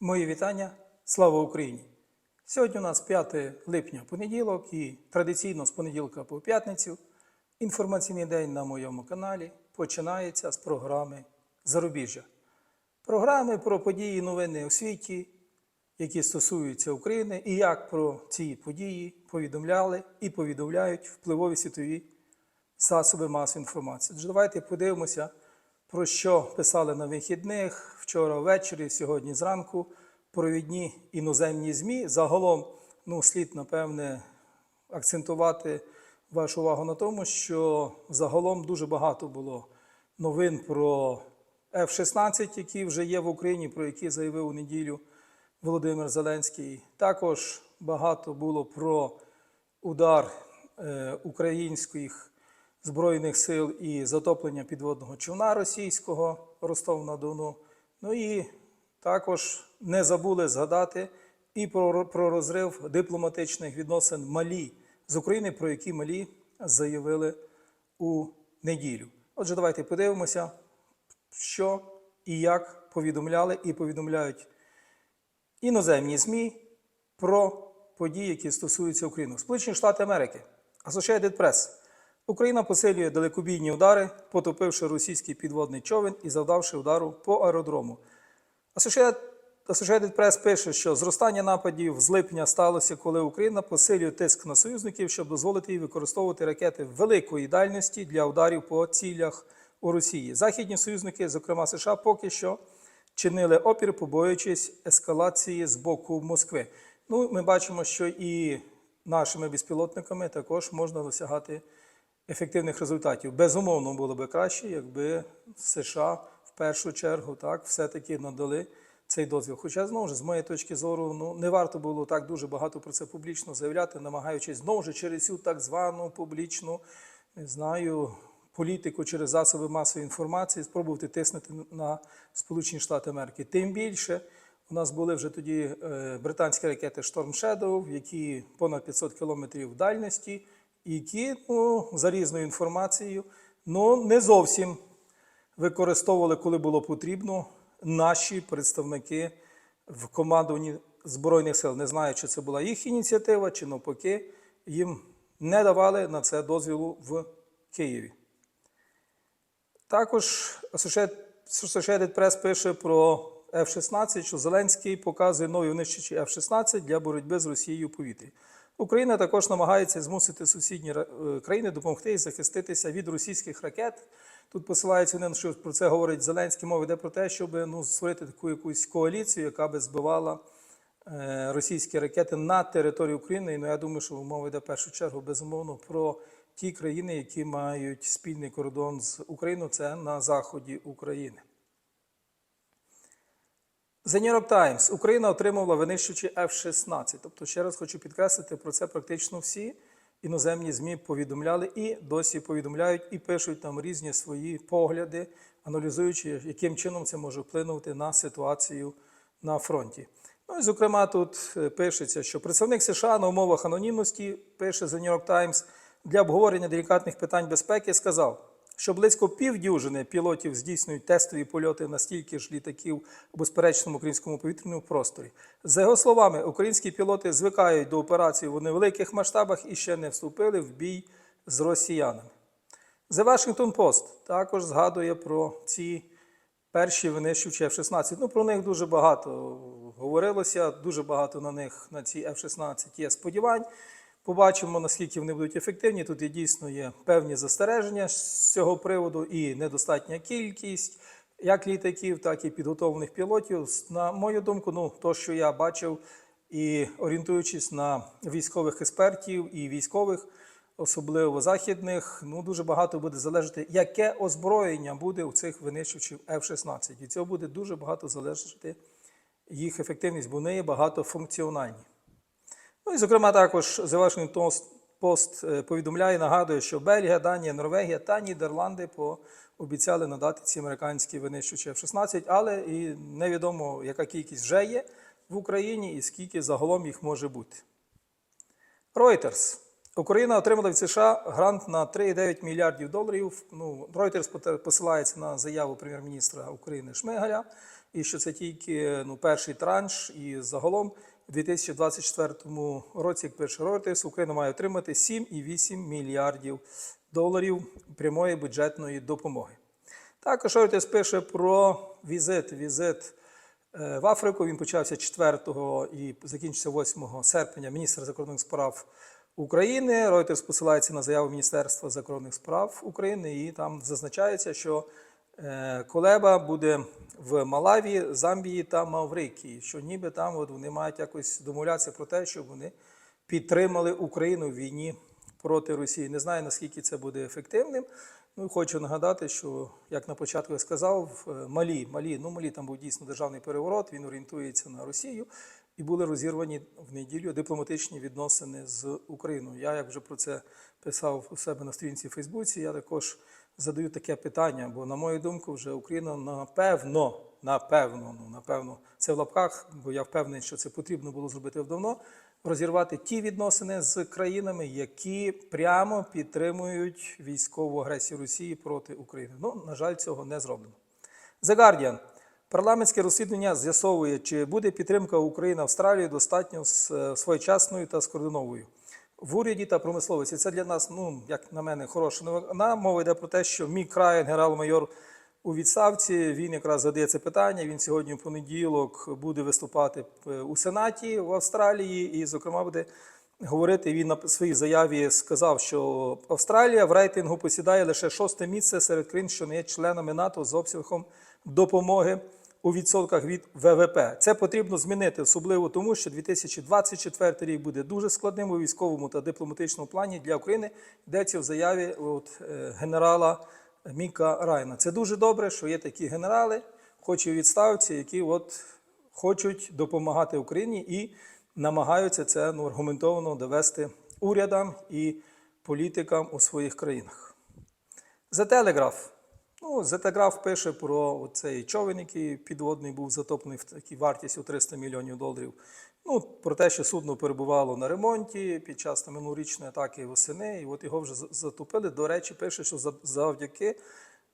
Мої вітання. Слава Україні! Сьогодні у нас 5 липня понеділок і традиційно з понеділка по п'ятницю інформаційний день на моєму каналі починається з програми Зарубіжжя. Програми про події новини у світі, які стосуються України, і як про ці події повідомляли і повідомляють впливові світові засоби масової інформації. Тож давайте подивимося, про що писали на вихідних вчора ввечері, сьогодні зранку провідні іноземні ЗМІ. Загалом, ну, слід, напевне, акцентувати вашу увагу на тому, що загалом дуже багато було новин про F-16, які вже є в Україні, про які заявив у неділю Володимир Зеленський. Також багато було про удар е, українських збройних сил і затоплення підводного човна російського Ростов-на-Дону. Ну і також не забули згадати і про, про розрив дипломатичних відносин Малі з України, про які Малі заявили у неділю. Отже, давайте подивимося, що і як повідомляли і повідомляють іноземні ЗМІ про події, які стосуються України. Сполучені Штати Америки, Associated Press. Україна посилює далекобійні удари, потопивши російський підводний човен і завдавши удару по аеродрому. Associated Press пише, що зростання нападів з липня сталося, коли Україна посилює тиск на союзників, щоб дозволити їй використовувати ракети великої дальності для ударів по цілях у Росії. Західні союзники, зокрема США, поки що чинили опір, побоюючись ескалації з боку Москви. Ну, ми бачимо, що і нашими безпілотниками також можна досягати ефективних результатів. Безумовно, було би краще, якби США першу чергу так все-таки надали цей дозвіл. Хоча знову ж з моєї точки зору, ну не варто було так дуже багато про це публічно заявляти, намагаючись знову ж через цю так звану публічну, не знаю, політику через засоби масової інформації, спробувати тиснути на Сполучені Штати Америки. Тим більше. У нас були вже тоді е, британські ракети Storm Shadow, які понад 500 кілометрів дальності, які ну, за різною інформацією ну, не зовсім використовували, коли було потрібно, наші представники в командуванні Збройних сил. Не знаю, чи це була їх ініціатива, чи навпаки, їм не давали на це дозвілу в Києві. Також Associated Press пише про F-16, що Зеленський показує нові винищувачі F-16 для боротьби з Росією у повітрі. Україна також намагається змусити сусідні е, країни допомогти і захиститися від російських ракет. Тут посилається один, що про це говорить Зеленський. Мова йде про те, щоб ну, створити таку якусь коаліцію, яка би збивала е, російські ракети на території України. І ну, я думаю, що мова йде в першу чергу безумовно про ті країни, які мають спільний кордон з Україною. Це на заході України. The New York Times. Україна отримувала винищувачі F-16. Тобто, ще раз хочу підкреслити, про це практично всі іноземні ЗМІ повідомляли і досі повідомляють і пишуть там різні свої погляди, аналізуючи, яким чином це може вплинути на ситуацію на фронті. Ну і зокрема, тут е, пишеться, що представник США на умовах анонімності пише The New York Times, для обговорення делікатних питань безпеки сказав що близько півдюжини пілотів здійснюють тестові польоти на стільки ж літаків у безперечному українському повітряному просторі. За його словами, українські пілоти звикають до операцій у невеликих масштабах і ще не вступили в бій з росіянами. The Washington Post також згадує про ці перші винищувачі F-16. Ну, про них дуже багато говорилося, дуже багато на них на ці F-16 є сподівань. Побачимо, наскільки вони будуть ефективні. Тут і дійсно є певні застереження з цього приводу і недостатня кількість як літаків, так і підготовлених пілотів. На мою думку, ну то, що я бачив, і орієнтуючись на військових експертів і військових, особливо західних, ну дуже багато буде залежати, яке озброєння буде у цих винищувачів F-16. І цього буде дуже багато залежати їх ефективність, бо вони є багатофункціональні. Ну і, зокрема, також The Washington Post повідомляє, нагадує, що Бельгія, Данія, Норвегія та Нідерланди пообіцяли надати ці американські винищувачі F-16, але і невідомо, яка кількість вже є в Україні і скільки загалом їх може бути. Reuters. Україна отримала від США грант на 3,9 мільярдів доларів. Ну, Reuters посилається на заяву прем'єр-міністра України Шмигаля, і що це тільки ну, перший транш, і загалом у 2024 році, як пише Reuters, Україна має отримати 7,8 мільярдів доларів прямої бюджетної допомоги. Також Reuters пише про візит. Візит е, в Африку. Він почався 4 і закінчився 8 серпня міністра закордонних справ України. Reuters посилається на заяву Міністерства закордонних справ України, і там зазначається, що Колеба буде в Малаві, Замбії та Маврикії, що ніби там от вони мають якось домовлятися про те, щоб вони підтримали Україну в війні проти Росії. Не знаю, наскільки це буде ефективним. Ну, хочу нагадати, що, як на початку я сказав, е, Малі, Малі, ну Малі там був дійсно державний переворот, він орієнтується на Росію, і були розірвані в неділю дипломатичні відносини з Україною. Я, як вже про це писав у себе на сторінці в Фейсбуці, я також задаю таке питання, бо, на мою думку, вже Україна напевно, напевно, ну напевно, це в лапках, бо я впевнений, що це потрібно було зробити давно. Розірвати ті відносини з країнами, які прямо підтримують військову агресію Росії проти України. Ну, на жаль, цього не зроблено. The Guardian. Парламентське розслідування з'ясовує, чи буде підтримка України Австралії достатньо е, своєчасною та скоординованою. В уряді та промисловості це для нас, ну як на мене, хороша новина. Мова йде про те, що мій край, генерал-майор у відставці. Він якраз задає це питання. Він сьогодні в понеділок буде виступати у Сенаті в Австралії, і, зокрема, буде говорити. Він на своїй заяві сказав, що Австралія в рейтингу посідає лише шосте місце серед країн, що не є членами НАТО з обсягом допомоги у відсотках від ВВП. Це потрібно змінити, особливо тому, що 2024 рік буде дуже складним у військовому та дипломатичному плані для України. Йдеться в заяві от, е, генерала Міка Райна. Це дуже добре, що є такі генерали, хоч і відставці, які от хочуть допомагати Україні і намагаються це ну, аргументовано довести урядам і політикам у своїх країнах. The Telegraph. Ну, Telegraph пише про цей човен, який підводний був затоплений в такій вартістю 300 мільйонів доларів. Ну, про те, що судно перебувало на ремонті під час минулорічної атаки восени, і от його вже затопили. До речі, пише, що завдяки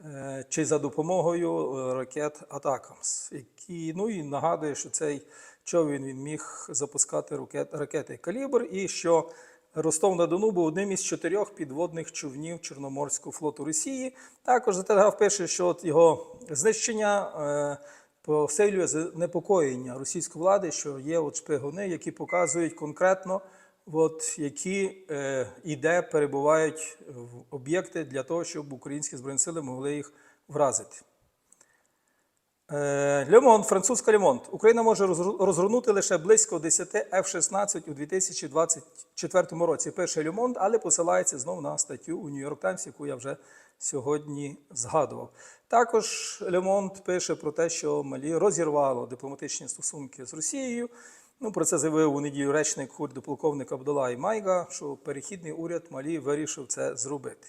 е, чи за допомогою е, ракет Атакамс, які ну і нагадує, що цей човен він міг запускати ракети Калібр, і що Ростов на Дону був одним із чотирьох підводних човнів Чорноморського флоту Росії. Також Телеграф пише, що от його знищення е, посилює занепокоєння російської влади, що є от шпигуни, які показують конкретно, от, які е, і де перебувають в об'єкти для того, щоб українські збройні сили могли їх вразити. Е, Лемон, французька Лемонт. Україна може розгорнути лише близько 10 F-16 у 2024 році. Пише Лемонт, але посилається знову на статтю у Нью-Йорк Таймс, яку я вже сьогодні згадував. Також Лемонт пише про те, що Малі розірвало дипломатичні стосунки з Росією. Ну, про це заявив у неділю речник курду полковник Абдулай Майга, що перехідний уряд Малі вирішив це зробити.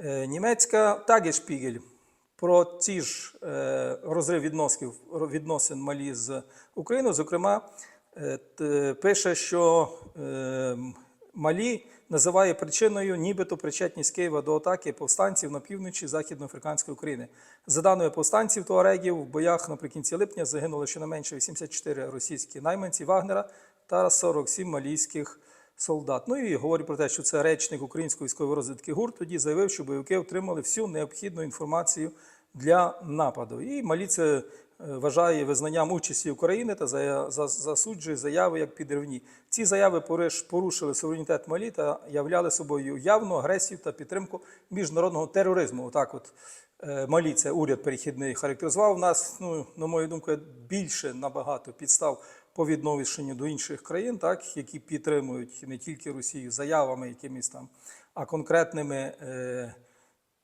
Е, Німецька Тагешпігель про ці ж е, розрив відносин, відносин Малі з Україною. Зокрема, е, пише, що е, Малі називає причиною нібито причетність Києва до атаки повстанців на півночі Західноафриканської України. За даними повстанців туарегів, в боях наприкінці липня загинуло щонайменше 84 російські найманці Вагнера та 47 малійських солдат. Ну і говорить про те, що це речник української військової розвідки ГУР тоді заявив, що бойовики отримали всю необхідну інформацію для нападу. І Малі це вважає визнанням участі України та за- за- засуджує заяви як підривні. Ці заяви порушили суверенітет Малі та являли собою явну агресію та підтримку міжнародного тероризму. Отак, от е, Малі це уряд перехідний характеризував. Нас, ну на мою думку, більше набагато підстав по відношенню до інших країн, так які підтримують не тільки Росію заявами якимись там, а конкретними. Е,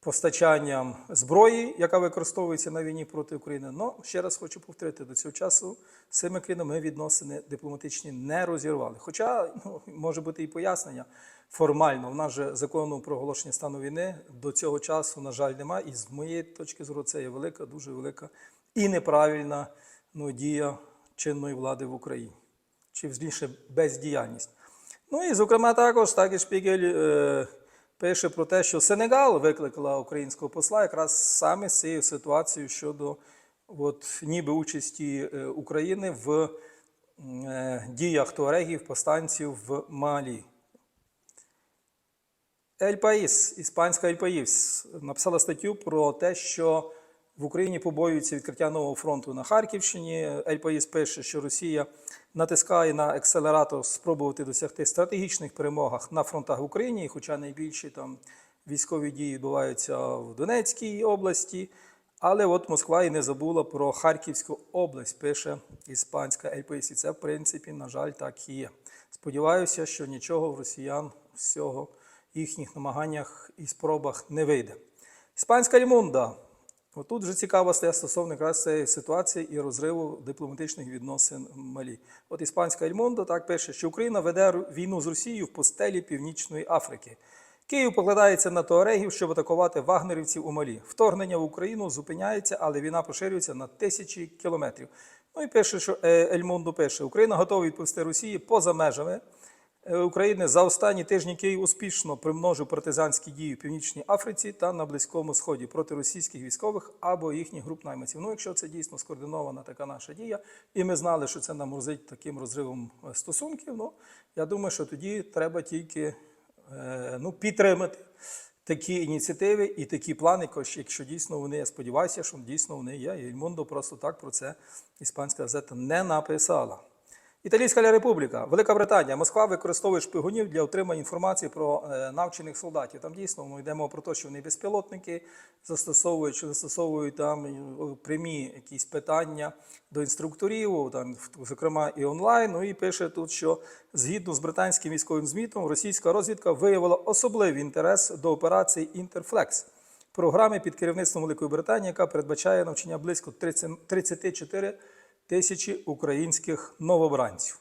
постачанням зброї, яка використовується на війні проти України. Ну, ще раз хочу повторити, до цього часу з цими країнами ми відносини дипломатичні не розірвали. Хоча ну, може бути і пояснення формально. В нас же закону про оголошення стану війни до цього часу, на жаль, немає. І з моєї точки зору, це є велика, дуже велика і неправильна ну, дія чинної влади в Україні. Чи більше бездіяльність. Ну і, зокрема, також так Шпігель е, пише про те, що Сенегал викликала українського посла якраз саме з цією ситуацією щодо от, ніби участі е, України в е, діях туарегів, повстанців в Малі. Ель Паїс, іспанська Ель Паїс, написала статтю про те, що в Україні побоюються відкриття нового фронту на Харківщині. Ельпаїс пише, що Росія натискає на акселератор спробувати досягти стратегічних перемогах на фронтах в Україні, хоча найбільші там військові дії відбуваються в Донецькій області. Але от Москва і не забула про Харківську область, пише іспанська Ель І це, в принципі, на жаль, так і є. Сподіваюся, що нічого в росіян з цього їхніх намаганнях і спробах не вийде. Іспанська Лімунда. Отут вже цікава стає стосовно якраз цієї ситуації і розриву дипломатичних відносин Малі. От іспанська Ельмондо так пише, що Україна веде війну з Росією в постелі Північної Африки. Київ покладається на туарегів, щоб атакувати вагнерівців у Малі. Вторгнення в Україну зупиняється, але війна поширюється на тисячі кілометрів. Ну і пише, що е, Ельмондо пише: Україна готова відповісти Росії поза межами України за останні тижні Київ успішно примножив партизанські дії в Північній Африці та на Близькому Сході проти російських військових або їхніх груп найманців. Ну, якщо це дійсно скоординована така наша дія, і ми знали, що це нам грозить таким розривом е, стосунків, ну я думаю, що тоді треба тільки е, ну, підтримати такі ініціативи і такі плани, кош- якщо дійсно вони, я сподіваюся, що дійсно вони є. І просто так про це іспанська газета не написала. Італійська Ля Републіка, Велика Британія, Москва використовує шпигунів для отримання інформації про е, навчених солдатів. Там дійсно ми йдемо про те, що вони безпілотники застосовують, що застосовують там е, прямі якісь питання до інструкторів, там, зокрема і онлайн. Ну і пише тут, що згідно з британським військовим змітом, російська розвідка виявила особливий інтерес до операції Інтерфлекс програми під керівництвом Великої Британії, яка передбачає навчання близько 30 34 тисячі українських новобранців.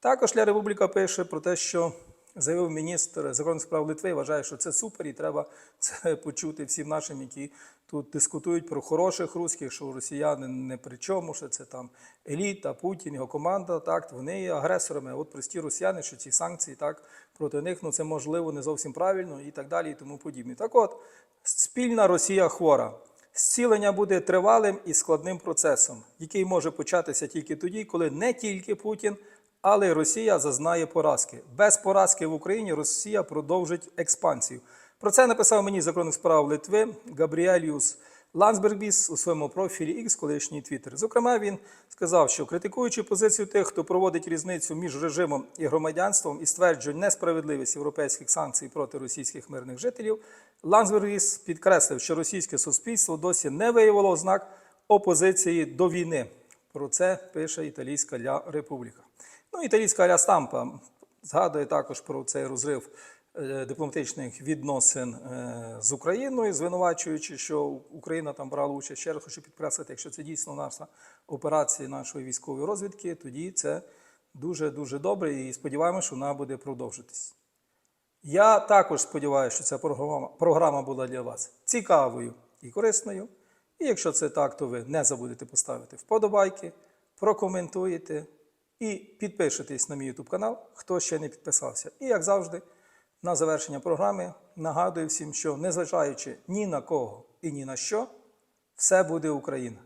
Також Ля Републіка пише про те, що заявив міністр закордонних справ Литви, вважає, що це супер, і треба це почути всім нашим, які тут дискутують про хороших русських, що росіяни не при чому, що це там еліта, Путін, його команда. Так, вони є агресорами. От прості росіяни, що ці санкції так проти них, ну це можливо не зовсім правильно і так далі, і тому подібне. Так от, спільна Росія хвора. Зцілення буде тривалим і складним процесом, який може початися тільки тоді, коли не тільки Путін, але й Росія зазнає поразки. Без поразки в Україні Росія продовжить експансію. Про це написав мені закордонних справ Литви Габріеліус Лансбергбіс у своєму профілі X, колишній Твіттер. Зокрема, він сказав, що критикуючи позицію тих, хто проводить різницю між режимом і громадянством і стверджує несправедливість європейських санкцій проти російських мирних жителів, Лансбергіс підкреслив, що російське суспільство досі не виявило ознак опозиції до війни. Про це пише Італійська Ля Републіка. Ну, італійська Ля Стампа згадує також про цей розрив дипломатичних відносин е, з Україною, звинувачуючи, що Україна там брала участь. Ще раз хочу підкреслити, якщо це дійсно наша операція нашої військової розвідки, тоді це дуже дуже добре і сподіваємося, що вона буде продовжитись. Я також сподіваюся, що ця програма, програма була для вас цікавою і корисною. І якщо це так, то ви не забудете поставити вподобайки, прокоментуєте і підпишетесь на мій YouTube канал, хто ще не підписався. І як завжди, на завершення програми нагадую всім, що незважаючи ні на кого і ні на що, все буде Україна.